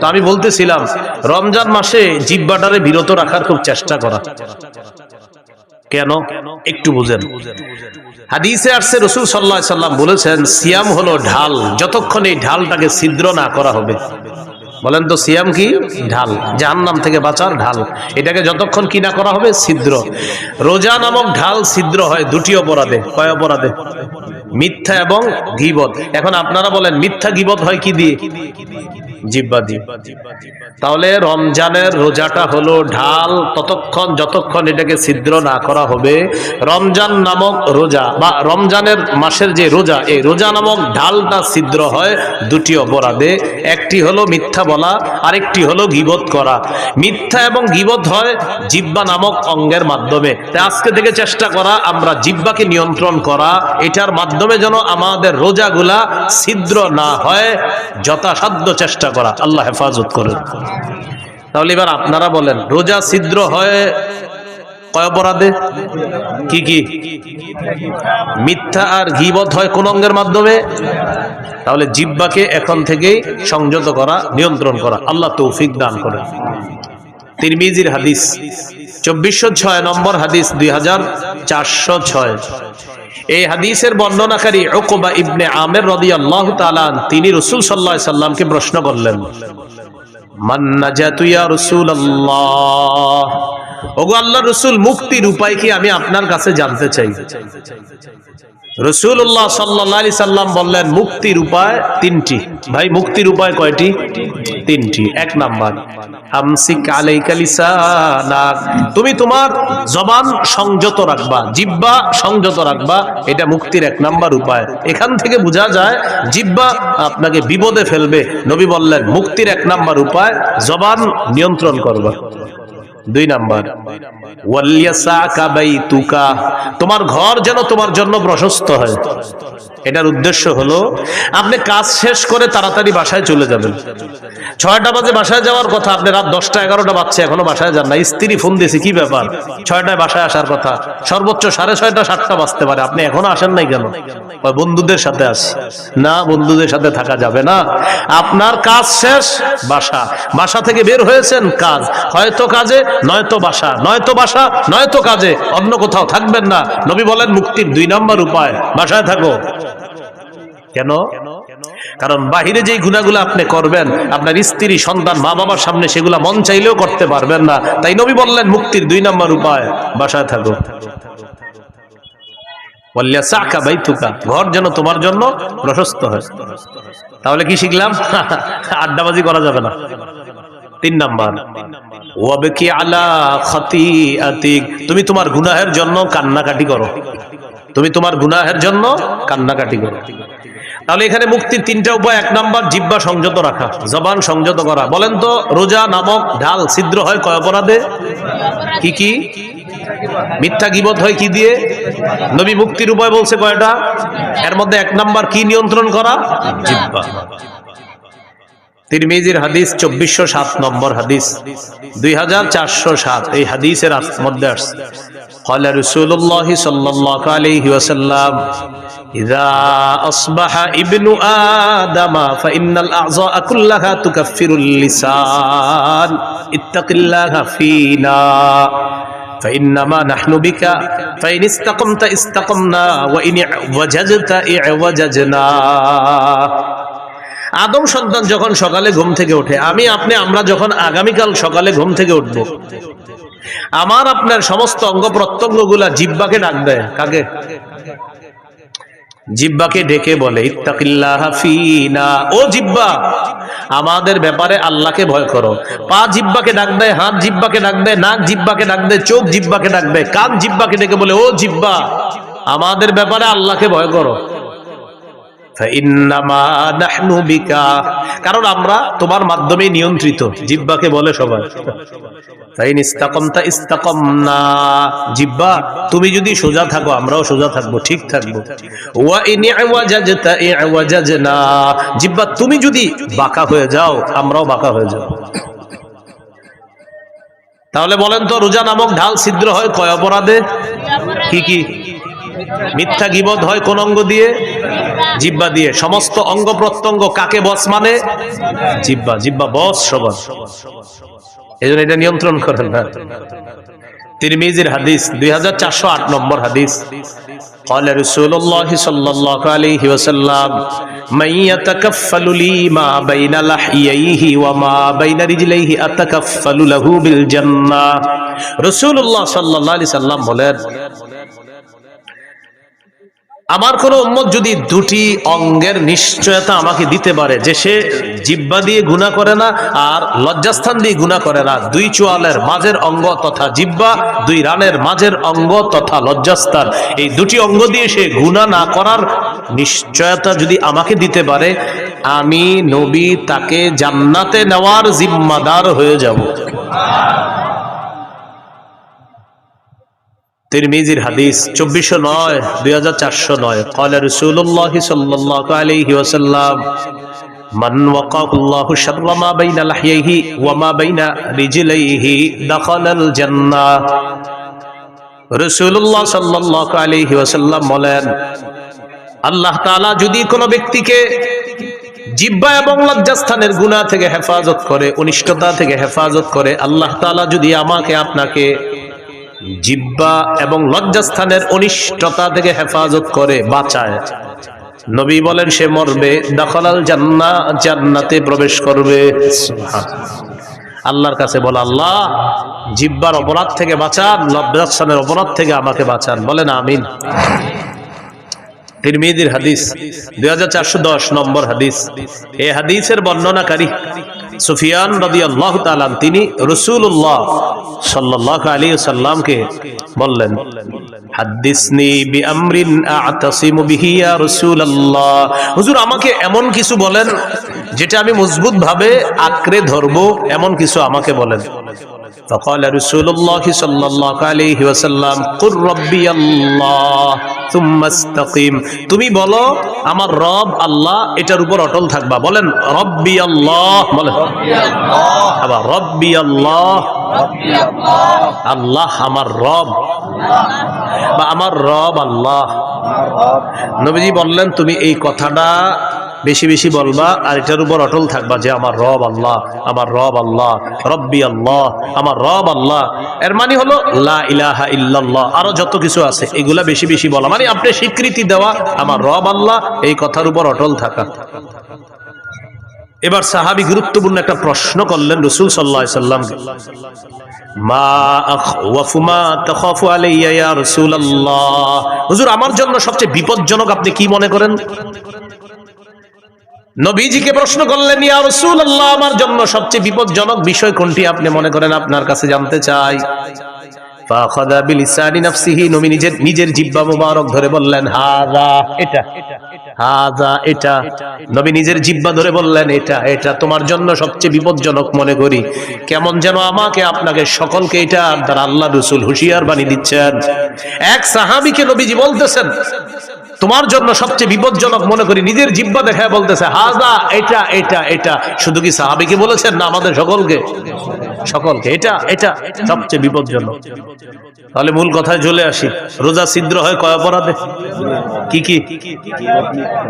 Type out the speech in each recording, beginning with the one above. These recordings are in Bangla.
তো আমি বলতেছিলাম, রমজান মাসে জিব্বাটারে বিরত রাখার খুব চেষ্টা করা। কেন? একটু বুঝেন। হাদিসে আসছে রসুল সাল্লাহ সাল্লাম বলেছেন, সিয়াম হলো ঢাল। যতক্ষণ এই ঢালটাকে ছিদ্র না করা হবে। বলেন তো, সিয়াম কি? ঢাল। জাহান্নাম থেকে বাঁচার ঢাল। এটাকে যতক্ষণ কি না করা হবে, ছিদ্র। রোজা নামক ঢাল ছিদ্র হয় দুটি অপরাধে। কয় অপরাধে? মিথ্যা এবং গিবত এখন আপনারা বলেন, মিথ্যা গিবত হয় কি দিয়ে? জিব্বা দিয়ে। তাহলে রমজানের রোজাটা হলো ঢাল, ততক্ষণ যতক্ষণ এটাকে ছিদ্র না করা হবে, রমজান নামক রোজা বা রমজানের মাসের যে রোজা, এই রোজা নামক ঢালটা ছিদ্র হয় দুটি অপরাধে। একটি হলো মিথ্যা বলা, আরেকটি হলো গিবত করা। মিথ্যা এবং গিবত হয় জিব্বা নামক অঙ্গের মাধ্যমে। তাই আজকে থেকে চেষ্টা করা, আমরা জিব্বাকে নিয়ন্ত্রণ করা, এটার মাধ্যমে যেন আমাদের রোজাগুলা ছিদ্র না হয়, যথাসাধ্য চেষ্টা করা, আল্লাহ হেফাজত করেন। তাহলে এবার আপনারা বলেন, রোজা ছিদ্র হয় কয় অপরাধে? কি কি? মিথ্যা আর গিবত হয় মাধ্যমে? তাহলে জিব্বাকে এখন থেকেই সংযত করা, নিয়ন্ত্রণ করা, আল্লাহ তৌফিক দান চব্বিশশো ছয় নম্বর হাদিস চারশো ছয়। এই হাদিসের বর্ণনাকারী ওকবা ইবনে আমের রদি আল্লাহ তালান তিনি রসুল সাল্লাহ সাল্লামকে প্রশ্ন করলেন রসুল, মুক্তির উপায় কি আমি আপনার কাছে জানতে চাই? রসুল্লাহ সাল্লি বললেন, মুক্তির উপায় তিনটি। ভাই, মুক্তির উপায় কয়টি? তিনটি। এক নাম্বার তুমি তোমার জবান সংযত রাখবা জিব্বা সংযত রাখবা, এটা মুক্তির এক নাম্বার উপায়। এখান থেকে বোঝা যায় জিব্বা আপনাকে বিপদে ফেলবে। নবী বললেন, মুক্তির এক নাম্বার উপায়, জবান নিয়ন্ত্রণ করবা। দুই নাম্বার তোমার ঘর যেন তোমার জন্য প্রশস্ত হয়। এটার উদ্দেশ্য হলো, আপনি কাজ শেষ করে তাড়াতাড়ি বাসায় চলে যাবেন। ছয়টা বাজে বাসায় যাওয়ার কথা, আপনি রাত দশটা এগারোটা বাজছে, এখনও বাসায় যান না স্ত্রী ফোন দিয়েছে, কি ব্যাপার? ছয়টায় বাসায় আসার কথা। সর্বোচ্চ সাড়ে ছয়টা, সাতটা বাজতে পারে। আপনি এখনও আসেন নাই কেন? বন্ধুদের সাথে আসি না, বন্ধুদের সাথে থাকা যাবে না। আপনার কাজ শেষ, বাসা। বাসা থেকে বের হয়েছেন, কাজ। হয়তো কাজে, নয়তো বাসা। নয়তো বাসা, নয়তো কাজে। অন্য কোথাও থাকবেন না। নবী বলেন, মুক্তির দুই নম্বর উপায়। বাসায় থাকো। কেন? কারণ বাহিরে যেই গুণাগুলো আপনি করবেন, আপনার স্ত্রী, সন্তান মা বাবার সামনে সেগুলা মন চাইলেও করতে পারবেন না। তাই নবী বললেন, মুক্তির দুই নম্বর উপায়, বাসায় থাকো। ঘর যেন তোমার জন্য প্রশস্ত হয়। তাহলে কি শিখলাম? আড্ডাবাজি করা যাবে না। তিন নাম্বার, ওয়াবেকি আলা খাতি আতিক তুমি তোমার গুনাহের জন্য কান্নাকাটি করো। তুমি তোমার গুনাহের জন্য কান্নাকাটি করো। তাহলে এখানে মুক্তির তিনটা উপায়। এক নাম্বার জিব্বা সংযত রাখা। জবান সংযত করা। বলেন তো, রোজা, নামক ঢাল ছিদ্র হয় কয় অপরাধে? কি কি? মিথ্যা গিবত হয় কি দিয়ে? নবী মুক্তির উপায় বলছে কয়টা? এর মধ্যে এক নাম্বার, কি নিয়ন্ত্রণ করা? জিব্বা তিরমিজির হাদিস চব্বিশশো সাত নম্বর হাদিস দুই হাজার চারশো সাত এই হাদিসের আস- মধ্যে আসছে قال رسول الله صلى الله عليه وسلم إذا أصبح ابن آدم فإن الأعضاء كلها تكفر اللسان اتق الله فينا فإنما نحن بك فإن استقمت استقمنا وإن اعوججت اعوججنا আদম সন্তান যখন সকালে ঘুম থেকে ওঠে, আমি, আপনি, আমরা যখন আগামীকাল সকালে ঘুম থেকে উঠব, আমার আপনার সমস্ত অঙ্গ প্রত্যঙ্গগুলা জিব্বাকে ডাক দেয়। কাকে? জিব্বাকে ডেকে বলে ইত্তাকিল্লাহিনা ও জিব্বা, আমাদের ব্যাপারে আল্লাহকে ভয় করো। পা জিব্বাকে ডাক দেয়, হাত জিব্বাকে ডাক দেয়, নাক জিব্বাকে ডাক দেয়, চোখ জিব্বাকে ডাক দেয়, কান জিব্বাকে ডেকে বলে, ও জিব্বা, আমাদের ব্যাপারে আল্লাহকে ভয় করো। কারণ আমরা তোমার মাধ্যমে নিয়ন্ত্রিত। জিব্বাকে বলে সবাই। জিব্বা তুমি যদি সোজা থাকো, আমরাও সোজা থাকব, ঠিক থাকব। জিব্বা তুমি যদি বাঁকা হয়ে যাও, আমরাও বাঁকা হয়ে যাও তাহলে বলেন তো, রোজা নামক ঢাল ছিদ্র হয় কয় অপরাধে? কি কি? মিথ্যা গিবদ হয় কোন অঙ্গ দিয়ে? জিব্বা দিয়ে সমস্ত অঙ্গ প্রত্যঙ্গ কাকে বস মানে জিব্বা জিব্বা বস সবার এই জন্য এটা নিয়ন্ত্রণ করেন না তিরমিজির হাদিস দুই হাজার চারশো আট নম্বর হাদিস قال رسول الله صلى الله عليه وسلم من يتكفل لي ما بين لحييه وما بين رجليه أتكفل له بالجنة رسول الله صلى الله عليه وسلم বলেন আমার কোন উম্মত যদি দুটি অঙ্গের নিশ্চয়তা আমাকে দিতে পারে, যে সে জিব্বা দিয়ে গুণা করে না আর লজ্জাস্থান দিয়ে গুণা করে না, দুই চোয়ালের মাঝের অঙ্গ তথা জিব্বা, দুই রানের মাঝের অঙ্গ তথা লজ্জাস্থান, এই দুটি অঙ্গ দিয়ে সে গুণা না করার নিশ্চয়তা যদি আমাকে দিতে পারে, আমি নবী তাকে জান্নাতে নেওয়ার জিম্মাদার হয়ে যাব। তিরমিজির হাদিস চব্বিশশো নয় দুই হাজার চারশো নয় কলে রসুল্লাহ সাল্লাহ আলহি ওসাল্লাম من وقاه الله شر ما بين لحييه وما بين رجليه دخل الجنة রসুল্লাহ সাল্লাহ আলহি ওসাল্লাম বলেন আল্লাহ তাআলা যদি কোনো ব্যক্তিকে জিব্বা এবং লজ্জাস্থানের গুণা থেকে হেফাজত করে অনিষ্টতা থেকে হেফাজত করে আল্লাহ তাআলা যদি আমাকে আপনাকে জিব্বা এবং লজ্জাস্থানের অনিষ্টতা থেকে হেফাজত করে, বাঁচায়। নবী বলেন, সে মরবে, দখলাল জান্না, জান্নাতে প্রবেশ করবে। আল্লাহর কাছে বল, আল্লাহ, জিব্বার অপরাধ থেকে বাঁচান, লজ্জাস্থানের অপরাধ থেকে আমাকে বাঁচান। বলেন, আমিন। তিরমিদির হাদিস, দুই হাজার চারশো দশ নম্বর হাদিস। এই হাদিসের বর্ণনাকারী সুফিয়ান রদি আল্লাহ তালান তিনি রসুল্লাহ সাল্লাহ আলী সাল্লামকে বললেন আমাকে এমন কিছু বলেন, যেটা আমি মজবুত ভাবে আঁকড়ে ধরবো, এমন কিছু আমাকে বলেন। فقال رسول الله صلى الله عليه وسلم قل ربي الله ثم استقيم তুমি বলো আমার রব আল্লাহ এটার উপর অটল থাকবা বলেন রব্বি আল্লাহ বলেন আবার রব্বি আল্লাহ আল্লাহ আমার রব বা আমার রব আল্লাহ নবীজি বললেন তুমি এই কথাটা বেশি বেশি বলবা, আর এটার উপর অটল থাকবা যে আমার রব আল্লাহ, আমার রব আল্লাহ, রব্বি আল্লাহ, আমার রব আল্লাহ। এর মানে হলো লা ইলাহা ইল্লাল্লাহ, আরও যত কিছু আছে, এগুলা বেশি বেশি বলা। মানে আপনি স্বীকৃতি দেওয়া, আমার রব আল্লাহ, এই কথার উপর অটল থাকা। এবার সাহাবি গুরুত্বপূর্ণ একটা প্রশ্ন করলেন রসুল সাল্লাহ সাল্লামকে মা আখওয়াফু মা তাখাফু আলাইয়া রাসূলুল্লাহ। হুজুর, আমার জন্য সবচেয়ে বিপজ্জনক আপনি কি মনে করেন? নবীজিকে প্রশ্ন করলেন, ইয়া রাসূলুল্লাহ, আমার জন্য সবচেয়ে বিপজ্জনক বিষয় কোনটি আপনি মনে করেন আপনার কাছে জানতে চাই? নবী নিজের নিজের জিহ্বা মোবারক ধরে বললেন, হাযা, এটা হাযা, এটা। নবী নিজের জিহ্বা ধরে বললেন, এটা এটা তোমার জন্য সবচেয়ে বিপজ্জনক মনে করি। কেমন যেন আমাকে, আপনাকে সকলকে এটা দ্বারা আল্লাহ রসুল হুশিয়ার বানিয়ে দিচ্ছেন। এক সাহাবীকে নবীজি বলতেছেন তোমার জন্য সবচেয়ে বিপজ্জনক মনে করি, নিজের জিব্বা দেখায় বলতেছে, হাজা, এটা এটা এটা। শুধু কি সাহাবিকে বলেছেন না আমাদের সকলকে? সকলকে। এটা এটা সবচেয়ে বিপজ্জনক। তাহলে মূল কথায় চলে আসি। রোজা ছিদ্র হয় কয় অপরাধে? কি কি?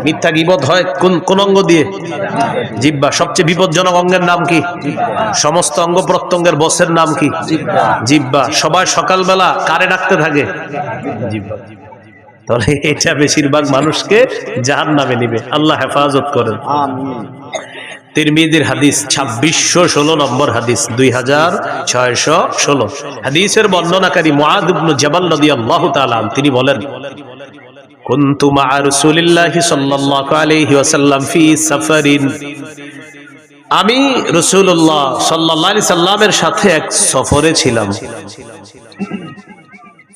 মিথ্যা গিবত হয় কোন কোন অঙ্গ দিয়ে? জিব্বা। সবচেয়ে বিপজ্জনক অঙ্গের নাম কি? সমস্ত অঙ্গ প্রত্যঙ্গের বসের নাম কি? জিব্বা। সবাই সকালবেলা কারে ডাকতে থাকে? জিব্বা। তাহলে এটা বেশিরভাগ মানুষকে জাহান নামে নিবে আল্লাহ হেফাজত করেন তিরমিদির হাদিস ছাব্বিশশো ষোলো নম্বর হাদিস দুই হাজার ছয়শো ষোলো হাদিসের বর্ণনাকারী মুআদ ইবনু জাবাল রাদিয়াল্লাহু তাআলা আনহু তিনি বলেন كنت مع رسول الله صلى الله عليه وسلم في سفر আমি রসুল্লাহ সাল্লাহ সাল্লামের সাথে এক সফরে ছিলাম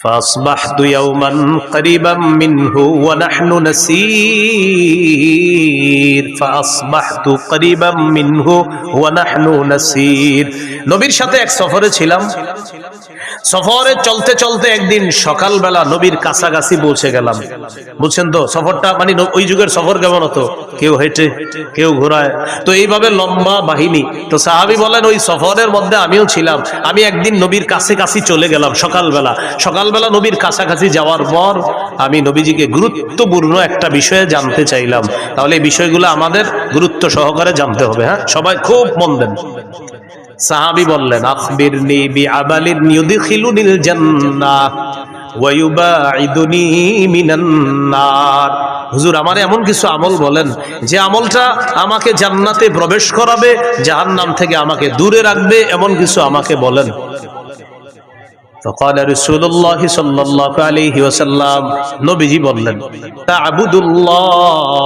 فأصبحت يوما قريبا منه ونحن نسير فأصبحت قريبا منه ونحن نسير নবীর সাথে এক সফরে ছিলাম সফরে চলতে চলতে একদিন সকালবেলা নবীর কাছাকাছি পৌঁছে গেলাম। বুঝছেন তো? সফরটা মানে ওই যুগের সফর কেমন হতো? কেউ হেঁটে, কেউ ঘোরায়। তো এইভাবে লম্বা বাহিনী। তো সাহাবি বলেন, ওই সফরের মধ্যে আমিও ছিলাম। আমি একদিন নবীর কাছে কাছে চলে গেলাম সকালবেলা। সকালবেলা নবীর কাছাকাছি যাওয়ার পর আমি নবীজিকে গুরুত্বপূর্ণ একটা বিষয়ে জানতে চাইলাম। তাহলে এই বিষয়গুলো আমাদের গুরুত্ব সহকারে জানতে হবে হ্যাঁ? সবাই খুব মন দেন। সাহাবি বললেন আখবিরনি বিআমালিন ইউদখিলুনিল জান্নাহ ওয়া ইউবাইদুনি মিনান নার হুজুর আমার এমন কিছু আমল বলেন যে আমলটা আমাকে জান্নাতে প্রবেশ করাবে জাহান্নাম থেকে আমাকে দূরে রাখবে এমন কিছু আমাকে বলেন فقال رسول الله صلى الله عليه وسلم নবীজি বললেন তা'বুদুল্লাহ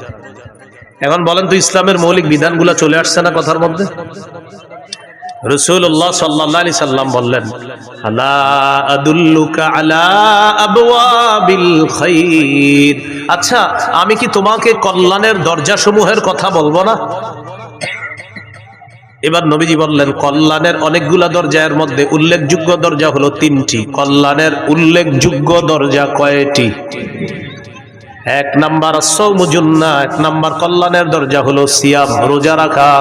এখন বলেন তো ইসলামের মৌলিক বিধানগুলো চলে আসছে না কথার মধ্যে? রসুল্লাহ সাল্লাহ সাল্লাম বললেন, আলা আবওয়াবিল খাইর আচ্ছা আমি কি তোমাকে কল্যাণের দরজাসমূহের কথা বলব না? এবার নবীজি বললেন, কল্যাণের অনেকগুলা দরজার মধ্যে উল্লেখযোগ্য দরজা হলো তিনটি। কল্যাণের উল্লেখযোগ্য দরজা কয়টি? এক নাম্বার সৌমুজুন্না এক নাম্বার কল্যাণের দরজা হলো সিয়াম, রোজা রাখা।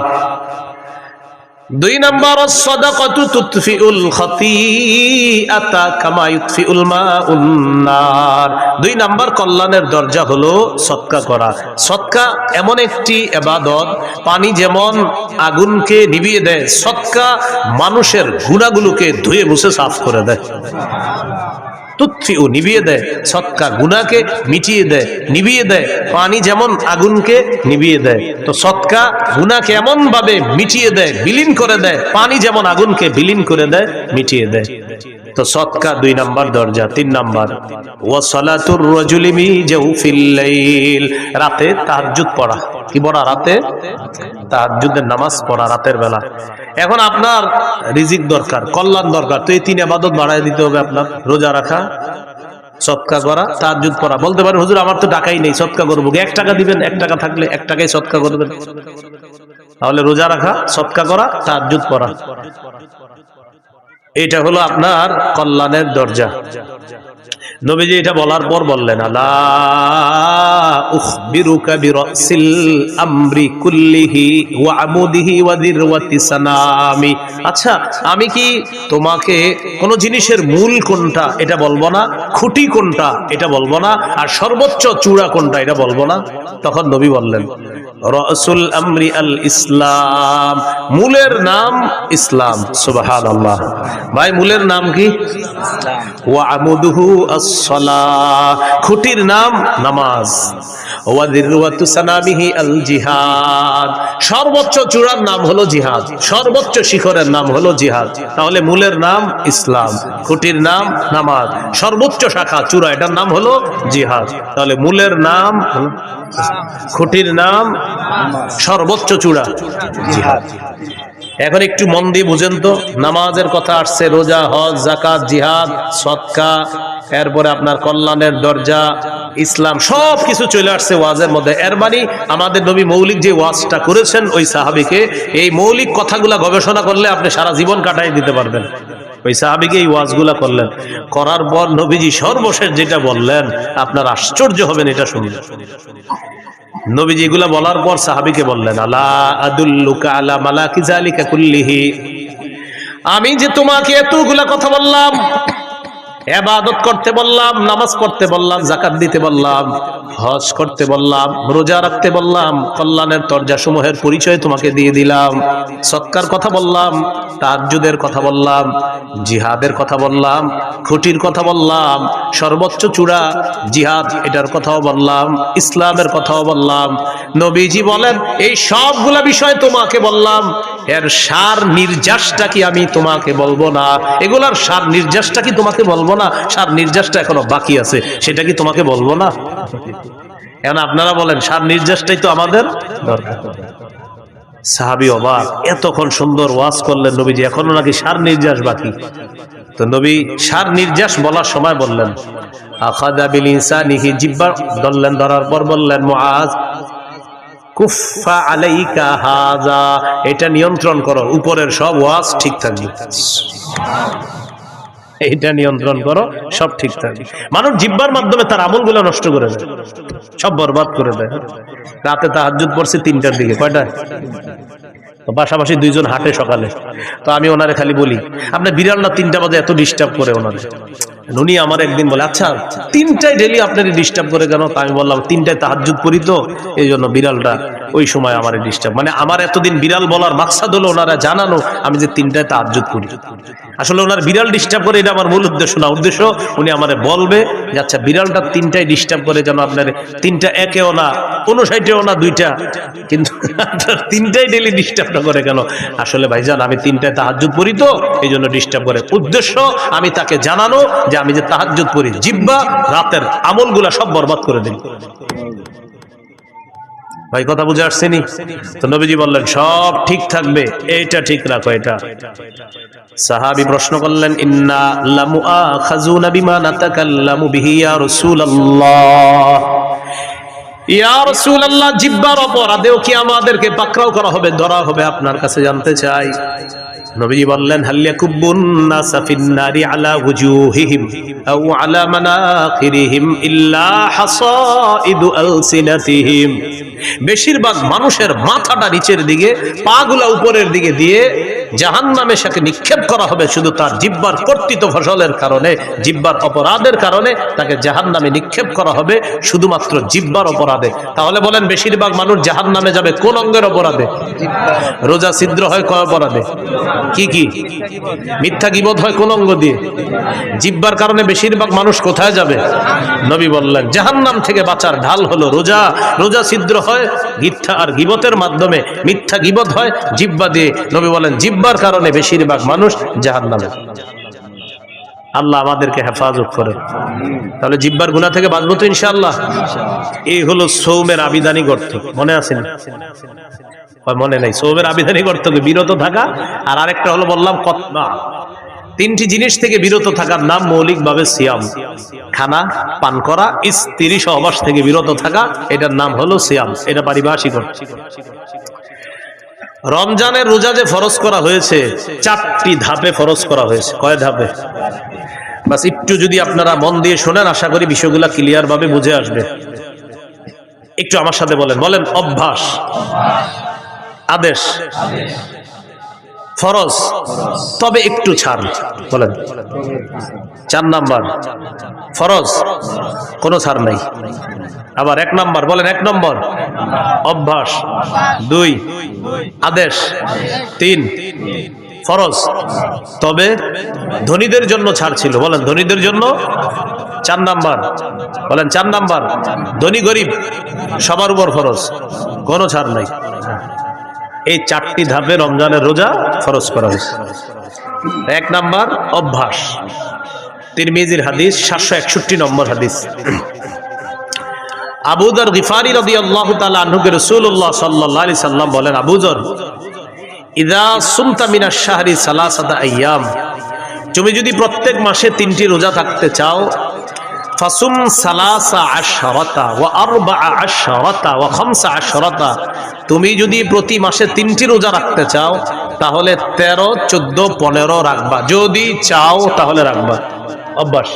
দুই নাম্বার সদাকতু তুতফিউল খাতিআতা কামা ইউতফিউল মাউন নার। দুই নাম্বার কল্যাণের দরজা হলো সৎকা করা। সৎকা এমন একটি এবাদত, পানি যেমন আগুনকে নিভিয়ে দেয় সৎকা মানুষের গুণাগুলোকে ধুয়ে মুছে সাফ করে দেয়। তুৎফিউ নিভিয়ে দেয়, সৎকা গুনাকে মিটিয়ে দেয় দেয়, পানি যেমন আগুনকে দেয়। তো সৎকা গুনাকে এমন ভাবে মিটিয়ে দেয়, বিলীন করে দেয়, পানি যেমন আগুনকে বিলীন করে দেয়, মিটিয়ে দেয়। তো সৎকা দুই নাম্বার দরজা, তিন নাম্বার। ও সলাতুর রজুলিমি লাইল। রাতে তাহাজ্জুদ পড়া। কি পড়া রাতে তাহাজ্জুদের নামাজ পড়া রাতের বেলা। এখন আপনার রিজিক দরকার, কল্যাণ দরকার। তো এই তিন আবাদত বাড়ায় দিতে হবে আপনার, রোজা রাখা, সৎকা করা, তাহাজ্জুদ পড়া। বলতে পারেন, হুজুর, আমার তো টাকাই নেই, সৎকা করব? এক টাকা দিবেন, এক টাকা থাকলে এক টাকাই সৎকা করবেন? তাহলে রোজা রাখা, সৎকা করা, তাহাজ্জুদ পড়া। এটা হলো আপনার কল্যাণের দরজা। নবীজি এটা বলার পর বললেন আচ্ছা আমি কি তোমাকে কোন জিনিসের মূল কোনটা এটা বলব না, খুঁটি কোনটা এটা বলব না, আর সর্বোচ্চ চূড়া কোনটা এটা বলব না? তখন নবী বললেন রসুল আমরি আল ইসলাম মূলের নাম ইসলাম সুবাহান আল্লাহ ভাই, মূলের নাম কি? ওয়া আমুদুহু আস-সালাহ। খুঁটির নাম নামাজ। সর্বোচ্চ চূড়ার নাম হলো জিহাদ। সর্বোচ্চ শিখরের নাম হলো জিহাদ। তাহলে মূলের নাম ইসলাম, খুঁটির নাম নামাজ। সর্বোচ্চ শাখা চূড়া, এটার নাম হলো জিহাদ। তাহলে মূলের নাম খুঁটির নাম সর্বোচ্চ চূড়া জিহাদ। এখন একটু মন দিয়ে বুঝেন তো, নামাজের কথা আসছে, রোজা, হজ জাকাত জিহাদ সৎকা এরপরে আপনার কল্যাণের দরজা, ইসলাম সব কিছু চলে আসছে ওয়াজের মধ্যে। এর মানে আমাদের নবী মৌলিক যে ওয়াজটা করেছেন ওই সাহাবিকে, এই মৌলিক কথাগুলা গবেষণা করলে আপনি সারা জীবন কাটাই দিতে পারবেন। ওই সাহাবিকে এই ওয়াজগুলা করলেন। করার পর নবীজি সর্বশেষ যেটা বললেন, আপনার আশ্চর্য হবেন এটা শুনলে নবীজি এগুলা বলার পর সাহাবিকে বললেন, আলা আদুল্লুকা আলা মালাকি জালিকা কুল্লিহি? আমি যে তোমাকে এতগুলা কথা বললাম এবাদত করতে বললাম, নামাজ পড়তে বললাম জাকাত দিতে বললাম, হজ করতে বললাম, রোজা রাখতে বললাম, কল্যাণের তর্জা সমূহের পরিচয় তোমাকে দিয়ে দিলাম, সৎকার কথা বললাম তাজ্জুদের কথা বললাম, জিহাদের কথা বললাম, খুঁটির কথা বললাম, সর্বোচ্চ চূড়া জিহাদ এটার কথাও বললাম, ইসলামের কথাও বললাম, নবীজি বলেন, এই সবগুলা বিষয় তোমাকে বললাম, এর সার নির্যাসটা কি আমি তোমাকে বলব না? এগুলার সার নির্যাসটা কি তোমাকে বলব না, সার নির্যাসটা এখনও বাকি আছে। সেটা কি তোমাকে বলব না? এখন আপনারা বলেন, সার নির্যাসটাই তো আমাদের সাহাবি অবাক, এতক্ষণ সুন্দর ওয়াজ করলেন নবীজি, এখনও নাকি সার নির্যাস বাকি। তো নবী সার নির্যাস বলার সময় বললেন জিব্বা, ধরলেন, ধরার পর বললেন কুফা আলাইকা হাজা এটা নিয়ন্ত্রণ করো, উপরের সব ওয়াজ ঠিক থাকবে। এটা নিয়ন্ত্রণ করো, সব ঠিক থাকবে মানুষ জিব্বার মাধ্যমে তার আমলগুলো নষ্ট করে দেয়, সব বরবাদ করে দেয়। রাতে তা তাহাজ্জুদ পড়ছে তিনটার দিকে, কয়টায়? পাশাপাশি দুইজন হাঁটে সকালে। তো আমি ওনারে খালি বলি আপনার বিড়াল না তিনটা বাজে এত ডিস্টার্ব করে ওনারে? উনি আমার একদিন বলে আচ্ছা তিনটায় ডেলি আপনার ডিস্টার্ব করে কেন? তা আমি বললাম, তিনটায় তাহাজ্জুদ করি তো, এই জন্য বিড়ালটা ওই সময় আমার ডিস্টার্ব মানে আমার এতদিন বিড়াল বলার মাকসাদ হলো ওনারা জানানো আমি যে তিনটায় তাহাজ্জুদ করি। আসলে ওনার বিড়াল ডিস্টার্ব করে এটা আমার মূল উদ্দেশ্য না। উদ্দেশ্য, উনি আমারে বলবে যে আচ্ছা বিড়ালটা তিনটাই ডিস্টার্ব করে যেন আপনার তিনটা একেও না কোনো সাইডেও না, দুইটা। কিন্তু তিনটাই ডেলি ডিস্টার্বটা করে কেন? আসলে ভাই ভাইজান, আমি তিনটায় তাহাজ্জুদ পড়ি তো এই জন্য ডিস্টার্ব করে। উদ্দেশ্য, আমি তাকে জানানো যে, আমি যে তাহাজ্জুদ পড়ি জিব্বা রাতের আমলগুলা সব বরবাদ করে দিন। ভাই, কথা বুঝে আসছেনি? তো নবীজি বললেন, সব ঠিক থাকবে, এইটা ঠিক রাখো, এটা। সাহাবি প্রশ্ন করলেন, ইন্না লামু আখাযুনা বিমা নাতাকাল্লামু বিহি ইয়া রাসূলুল্লাহ। ইয়া রাসূলুল্লাহ, জিব্বার অপরাধেও কি আমাদেরকে পাকড়াও করা হবে, ধরা হবে, আপনার কাছে জানতে চাই। নবীজি বললেন হাল্লিয়া কুব্বুন নাসা ফিন নারি আলা ওয়ুজুহিহিম আও আলা মানাখিরিহিম ইল্লা হাসাইদু আলসিনাতিহিম। বেশিরভাগ মানুষের মাথাটা নিচের দিকে, পাগুলা উপরের দিকে দিয়ে জাহান্নামে সাকে নিক্ষেপ করা হবে শুধু তার জিব্বার কর্তৃত ফসলের কারণে, জিব্বার অপরাধের কারণে তাকে জাহান্নামে নিক্ষেপ করা হবে শুধুমাত্র জিব্বার অপরাধে। তাহলে বলেন বেশিরভাগ মানুষ জাহান্নামে যাবে কোন অঙ্গের অপরাধে? রোজা ছিদ্র হয় কয় অপরাধে? কি কি? মিথ্যা গিবত হয় কোন অঙ্গ দিয়ে? জিব্বার কারণে বেশিরভাগ মানুষ কোথায় যাবে? নবী বললেন, জাহান্নাম থেকে বাঁচার ঢাল হলো রোজা। রোজা ছিদ্র জিব্বার কারণে বেশিরভাগ মানুষ জাহান্নামে। আল্লাহ আমাদেরকে হেফাজত করে তাহলে জিব্বার গুণা থেকে বাঁচবো তো ইনশাআল্লাহ। এই হলো সৌমের আবিধানিক অর্থ। মনে আছে না? মনে নাই। সৌমের আবিধানিক অর্থ বিরত থাকা। আর আরেকটা হলো বললাম কতনা তিনটি জিনিস থেকে বিরত থাকার নাম মৌলিকভাবে সিয়াম। খানা, পান করা, স্ত্রী সহবাস থেকে বিরত থাকা, এটার নাম হলো সিয়াম। এটা পারিভাষিক রমজানের রোজা যে ফরজ করা হয়েছে, চারটি ধাপে ফরজ করা হয়েছে। কয় ধাপে? বাস একটু যদি আপনারা মন দিয়ে শোনেন, আশা করি বিষয়গুলো ক্লিয়ার ভাবে বুঝে আসবে। একটু আমার সাথে বলেন। বলেন, অভ্যাস। আদেশ। ফরজ। তবে একটু ছাড়, বলেন। চার নাম্বার, ফরজ, কোনো ছাড় নাই। আবার এক নাম্বার, বলেন এক নম্বর। অভ্যাস, দুই, আদেশ, তিন, ফরজ। তবে ধনীদের জন্য ছাড় ছিল, বলেন। ধনীদের জন্য চার নাম্বার, বলেন চার নাম্বার। ধনী গরিব, সবার উপর ফরজ, কোনো ছাড় নাই। এই চারটি ধাপে রমজানের রোজা ফরজ করা হয়েছে। এক নাম্বার, অভ্যাস। তিরমিজির হাদিস, সাতশো একষট্টি নম্বর হাদিস। আবুদর গিফারি রদি আল্লাহ তালা আনহুকে রসুল্লাহ সাল্লাহ আলি সাল্লাম বলেন আবুজর ইদা সুমতা মিনা শাহরি সালাসাদা আয়াম তুমি যদি প্রত্যেক মাসে তিনটি রোজা থাকতে চাও ফাসুম সালাসা আশরাতা ওয়া আরবা আশরাতা আশরাতা। তুমি যদি প্রতি মাসে তিনটি রোজা রাখতে চাও, তাহলে তেরো, চোদ্দ, পনেরো রাখবা। যদি চাও, তাহলে রাখবা। অভ্যাস।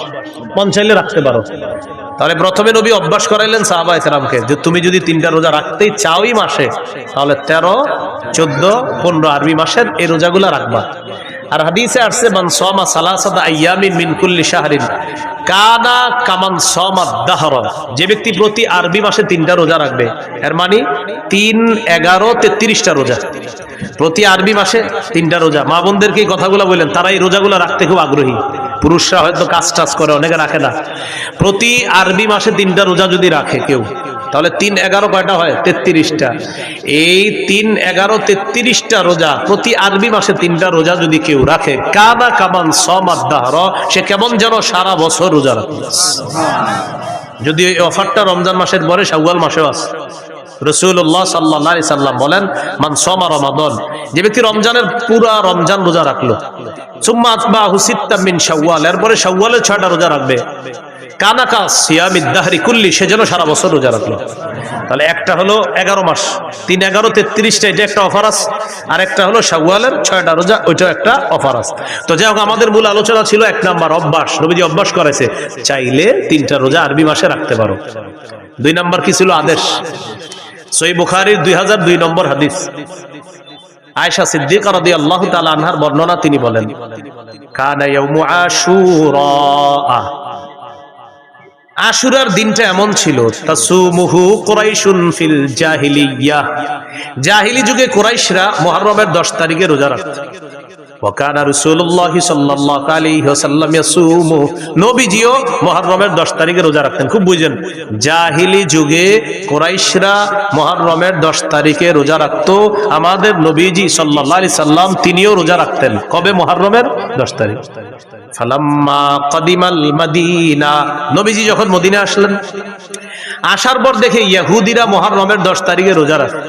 মন রাখতে পারো। তাহলে প্রথমে নবী অভ্যাস করাইলেন সাহাবা একরামকে যে তুমি যদি তিনটা রোজা রাখতেই চাওই মাসে, তাহলে তেরো, চোদ্দ, পনেরো আরবি মাসের এই রোজাগুলা রাখবা। আর হাদিসে আসছে, মান সোমা সালাসাদা আইয়ামিন মিন কুল্লি শাহরিন কানা কামান সোমা দাহর। যে ব্যক্তি প্রতি আরবি মাসে তিনটা রোজা রাখবে, এর মানে তিন, এগারো, তেত্রিশটা রোজা। প্রতি আরবি মাসে তিনটা রোজা। মা বোনদেরকে এই কথাগুলো বললেন, তারা এই রোজাগুলো রাখতে খুব আগ্রহী। পুরুষরা হয়তো কাজ টাজ করে, অনেকে রাখে না। প্রতি আরবি মাসে তিনটা রোজা যদি রাখে কেউ তাহলে তিন এগারো কয়টা হয়? তেত্রিশটা। এই তিন এগারো, তেত্রিশটা রোজা, প্রতি আরবি মাসে তিনটা রোজা যদি কেউ রাখে কাবা কামান সমাদ্দাহর সে কেমন যেন সারা বছর রোজা রাখে। যদি এই অফারটা রমজান মাসের পরে শাওয়াল মাসেও আছে রসুল্লাহ সাল্লাহ সাল্লাম বলেন, মান সমা রমাদন। যে ব্যক্তি রমজানের পুরা রমজান রোজা রাখল। ছয়টা রোজা রাখবে। কানাকা সারা বছর রোজা তাহলে একটা হলো এগারো মাস। তিন এগারো তেত্রিশটা একটা আর একটা শাওয়ালের ছয়টা রোজা একটা তো যাই হোক, আমাদের মূল আলোচনা ছিল এক নাম্বার অভ্যাস। নবীজি অভ্যাস করেছে চাইলে তিনটা রোজা আরবি মাসে রাখতে পারো। দুই নাম্বার কি ছিল আদেশ? দুই হাজার দুই নম্বর হাদিস। বর্ণনা তিনি বলেন আশুরার দিনটা এমন ছিল ফিল জাহিলি যুগে কোরাইশরা মহারবের দশ তারিখে রোজা রাখত। ওয়াকানা রাসূলুল্লাহ সাল্লাল্লাহু আলাইহি ওয়াসাল্লাম ইয়াসুমু। নবীজিও মুহররমের 10 তারিখে রোজা রাখতেন। খুব জাহিলি যুগে কুরাইশরা মুহররমের 10 তারিখে রোজা রাখতো। আমাদের নবীজি তিনিও রোজা রাখতেন। কবে মুহররমের? 10 তারিখ। মাদিনা। নবীজি যখন মদিনা আসলেন, আসার পর দেখে ইয়াহুদিরা মুহররমের 10 তারিখে রোজা রাখে।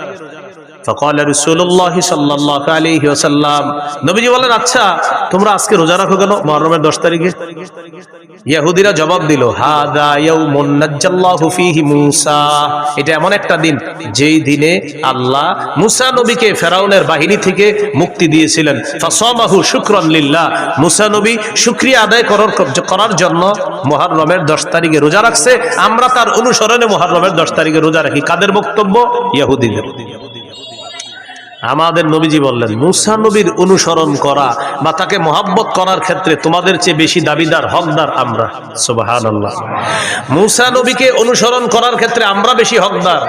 ফকল রসুল্লাহ সাল্লাহ আলী ওসাল্লাম নবীজি বলেন আচ্ছা তোমরা আজকে রোজা রাখো কেন? মহরমের দশ তারিখে। ইয়াহুদিরা জবাব দিল মুসা। এটা এমন একটা দিন, যেই দিনে আল্লাহ মুসা নবীকে ফেরাউনের বাহিনী থেকে মুক্তি দিয়েছিলেন। ফসমাহু শুক্রন লিল্লাহ। মুসা নবী শুক্রিয়া আদায় করার করার জন্য মহরমের দশ তারিখে রোজা রাখছে। আমরা তার অনুসরণে মহরমের দশ তারিখে রোজা রাখি। কাদের বক্তব্য? ইয়াহুদিদের। আমাদের নবীজি বললেন, মুসা নবীর অনুসরণ করা বা তাকে মহাব্বত করার ক্ষেত্রে তোমাদের চেয়ে বেশি দাবিদার হকদার আমরা। সুবাহান আল্লাহ মুসা নবীকে অনুসরণ করার ক্ষেত্রে আমরা বেশি হকদার।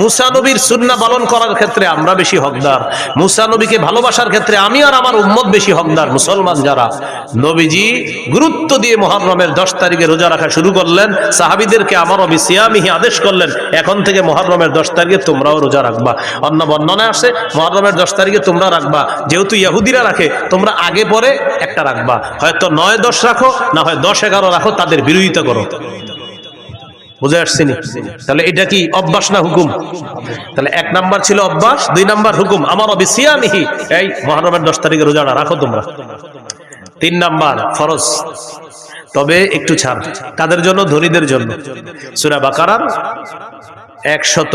মুসা নবীর সুন্না পালন করার ক্ষেত্রে আমরা বেশি হকদার। মুসা নবীকে ভালোবাসার ক্ষেত্রে আমি আর আমার উম্মত বেশি হকদার। মুসলমান যারা নবীজি গুরুত্ব দিয়ে মহরমের দশ তারিখে রোজা রাখা শুরু করলেন, সাহাবিদেরকে আমার অবিসিয়ামিহি আদেশ করলেন, এখন থেকে মহরমের দশ তারিখে তোমরাও রোজা রাখবা। অন্য বর্ণনায় আসে মহরমের দশ তারিখে তোমরা রাখবা। যেহেতু ইহুদিরা রাখে, তোমরা আগে পরে একটা রাখবা। হয়তো নয়, দশ রাখো, না হয় দশ, এগারো রাখো, তাদের বিরোধিতা করো। বুঝে আসছিনি তাহলে এটা কি অভ্যাস না হুকুম? তাহলে এক নাম্বার ছিল অভ্যাস, দুই নাম্বার হুকুম। আমার অবিসিয়ামিহি এই মহরমের দশ তারিখে রোজাটা রাখো তোমরা। তিন নাম্বার, ফরজ। তবে একটু ছাড়। কাদের জন্য? ধনীদের জন্য। সুরা বাকারার একশত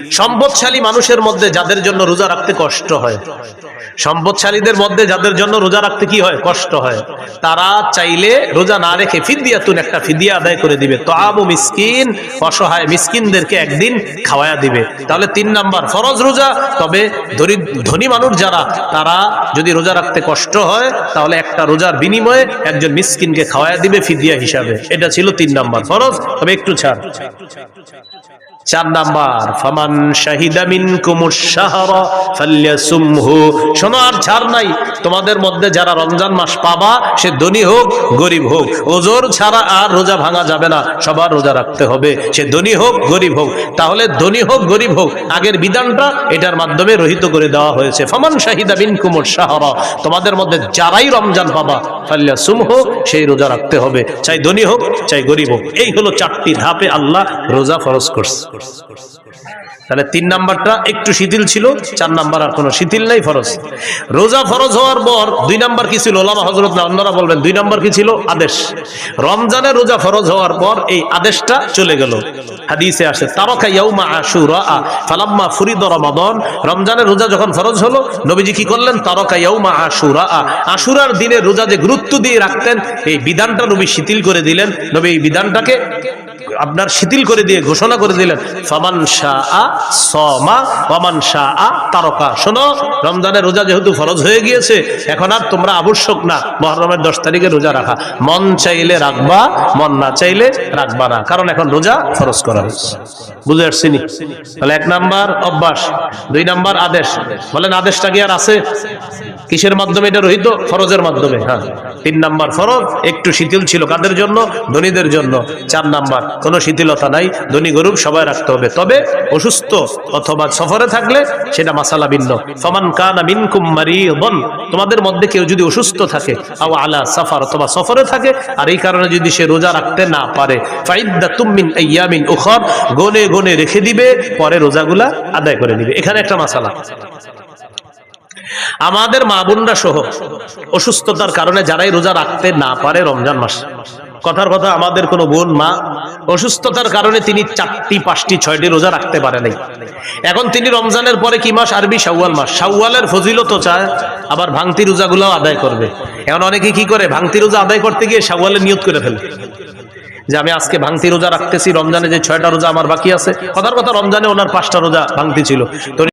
সম্পদশালী মানুষের মধ্যে যাদের জন্য রোজা রাখতে কষ্ট হয়। সম্পদশালীদের মধ্যে যাদের জন্য রোজা রাখতে কি হয়? কষ্ট হয়। তারা চাইলে রোজা না রেখে ফিদিয়াতুন একটা ফিদিয়া আদায় করে দিবে। তো আবু মিসকিন, অসহায় মিসকিনদেরকে একদিন খাওয়ায়া দিবে। তাহলে তিন নাম্বার, ফরজ রোজা। তবে ধনী মানুষ যারা, তারা যদি রোজা রাখতে কষ্ট হয়, তাহলে একটা রোজার বিনিময়ে একজন মিসকিনকে খাওয়ায়া দিবে ফিদিয়া হিসাবে। এটা ছিল তিন নাম্বার, ফরজ। তবে একটু ছাড়। চার নাম্বার, ফামান শাহিদা মিনকুমুশ শাহরা ফালইয়াসুমহু শোনো, আর ছাড় নাই। তোমাদের মধ্যে যারা রমজান মাস পাবা, সে ধনী হোক, গরিব হোক। ওজোর ছাড়া আর রোজা ভাঙা যাবে না, সবার রোজা রাখতে হবে। সে ধনী হোক, গরিব হোক। তাহলে ধনী হোক, গরিব হোক, আগের বিধানটা এটার মাধ্যমে রহিত করে দেওয়া হয়েছে। ফামান শাহিদা মিনকুমুশ শাহরা, তোমাদের মধ্যে যারাই রমজান পাবা ফালইয়াসুমহু সেই রোজা রাখতে হবে। চাই ধনী হোক, চাই গরিব হোক। এই হলো চারটি ধাপে আল্লাহ রোজা ফরজ করছে। তাহলে তিন নাম্বারটা একটু শিথিল ছিল, চার নাম্বার আর কোনো শিথিল নাই ফরজ। রোজা ফরজ হওয়ার পর দুই নাম্বার কি ছিল? ওলামা হজরত না, অন্যরা বলবেন, দুই নাম্বার কি ছিল? আদেশ। রমজানে রোজা ফরজ হওয়ার পর এই আদেশটা চলে গেল। হাদিসে আসে, তারকা ইয়াউমা আশুরা ফালাম্মা ফুরিদ রমাদন। রমজানের রোজা যখন ফরজ হলো, নবীজি কি করলেন? তারকা ইয়াউমা আশুরা আশুরার দিনে রোজা যে গুরুত্ব দিয়ে রাখতেন, এই বিধানটা নবী শিথিল করে দিলেন। নবী এই বিধানটাকে আপনার শিথিল করে দিয়ে ঘোষণা করে দিলেন, ফমান শাহ ওয়ামান শাহ তারকা। শোনো, রমজানের রোজা যেহেতু ফরজ হয়ে গিয়েছে, এখন আর তোমরা আবশ্যক না, মহরমের দশ তারিখে রোজা রাখা। মন চাইলে রাখবা, মন না চাইলে রাখবা না, কারণ এখন রোজা ফরজ করা হয়েছে। বুঝে আসছি নি? তাহলে এক নাম্বার অভ্যাস, দুই নাম্বার আদেশ। বলেন, আদেশটা কি আর আছে? কিসের মাধ্যমে? এটা রহিত ফরজের মাধ্যমে হ্যাঁ। তিন নাম্বার ফরজ, একটু শিথিল ছিল কাদের জন্য? ধনীদের জন্য। চার নাম্বার, কোনো শিথিলতা নাই, ধনী গরুব সবাই রাখতে হবে। তবে অসুস্থ অথবা সফরে থাকলে সেটা মাসালা ভিন্ন। ফমান কানা মিনকুম মারিয়দন, তোমাদের মধ্যে কেউ যদি অসুস্থ থাকে, আও আলা সাফার অথবা সফরে থাকে, আর এই কারণে যদি সে রোজা রাখতে না পারে ফাইদা তুমিন ইয়ামিন উখর, গনে গনে রেখে দিবে, পরে রোজাগুলা আদায় করে নিবে। এখানে একটা মাসালা। আমাদের মা বোনরা সহ অসুস্থতার কারণে যারাই রোজা রাখতে না পারে রমজান মাস। কথার কথা, আমাদের কোনো বোন, মা অসুস্থতার কারণে তিনি চারটি, পাঁচটি, ছয়টি রোজা রাখতে পারে নাই। এখন তিনি রমজানের পরে কি মাস? আরবি শাওয়াল মাস। শাওয়ালের ফজিলত চায়, আবার ভাঙতি রোজাগুলোও আদায় করবে। এখন অনেকে কি করে? ভাঙতি রোজা আদায় করতে গিয়ে শাওয়ালের নিয়ত করে ফেলে। যে আমি আজকে ভাঙতি রোজা রাখতেছি, রমজানে যে ছয়টা রোজা আমার বাকি আছে কথার কথা রমজানে ওনার পাঁচটা রোজা ভাঙতি ছিল।